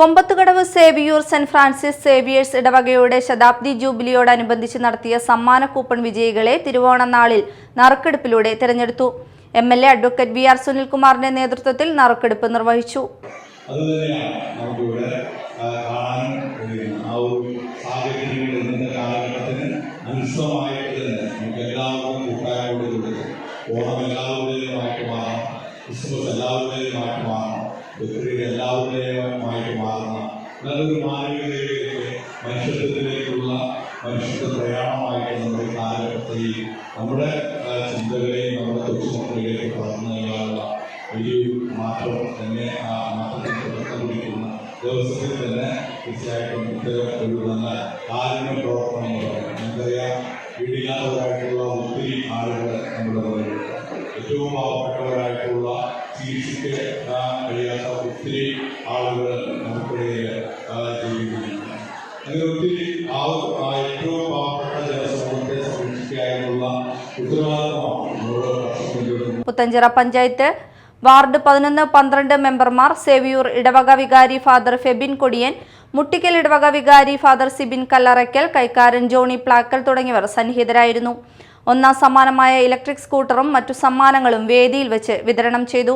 കൊമ്പത്തുകടവ് സേവിയൂർ saint Francis Xavier's ഇടവകയുടെ ശതാബ്ദി ജൂബിലിയോടനുബന്ധിച്ച് നടത്തിയ സമ്മാന കൂപ്പൺ വിജയികളെ തിരുവോണനാളിൽ നറുക്കെടുപ്പിലൂടെ തെരഞ്ഞെടുത്തു. M L A advocate V R സുനിൽകുമാറിന്റെ നേതൃത്വത്തിൽ നറുക്കെടുപ്പ് നിർവഹിച്ചു. ഓണം എല്ലാവരുടെയും മാറ്റമാണ് ക്രിസ്മസ് എല്ലാവരുടെയും മാറ്റമാണ് ബക്രീദ് എല്ലാവരുടെയുമായിട്ട് മാറണം നല്ലൊരു മാനവികതയിലേക്ക് മനുഷ്യത്വത്തിലേക്കുള്ള മനുഷ്യത്വ പ്രയാണമായിട്ട് നമ്മുടെ കാലഘട്ടത്തെയും നമ്മുടെ ചിന്തകളെയും നമ്മുടെ കൊച്ചുമക്കളിലേക്ക് വളർന്നു കഴിയാനുള്ള വലിയൊരു മാറ്റം തന്നെ ആ മാറ്റത്തിൽ തുടക്കം കുറിക്കുന്ന ദിവസത്തിൽ തന്നെ തീർച്ചയായിട്ടും ഇത്തരം ഒരു നല്ല കാരുണ്യ പ്രവർത്തനം എന്ന് പറയുന്നത് നമുക്കറിയാം വീടില്ലാത്തവരായിട്ടുള്ള ഏറ്റവും പാവപ്പെട്ടവരായിട്ടുള്ള ചികിത്സിക്കാൻ കഴിയാത്ത ഒത്തിരി ആളുകൾ നമുക്കിടയിൽ ജീവിക്കുന്നുണ്ട്. അങ്ങനെ ഒത്തിരി ആ ഏറ്റവും പാവപ്പെട്ട ജനസമൂഹത്തെ സംരക്ഷിക്കാനുള്ള ഉത്തരവാദിത്തമാണ് പുത്തഞ്ചിറ പഞ്ചായത്ത് വാർഡ് പതിനൊന്ന് പന്ത്രണ്ട് മെമ്പർമാർ സേവിയൂർ ഇടവക വികാരി ഫാദർ ഫെബിൻ കൊടിയൻ മുട്ടിക്കൽ ഇടവക വികാരി ഫാദർ സിബിൻ കല്ലറയ്ക്കൽ കൈക്കാരൻ ജോണി പ്ലാക്കൽ തുടങ്ങിയവർ സന്നിഹിതരായിരുന്നു. ഒന്നാം സമ്മാനമായ ഇലക്ട്രിക് സ്കൂട്ടറും മറ്റു സമ്മാനങ്ങളും വേദിയിൽ വെച്ച് വിതരണം ചെയ്തു.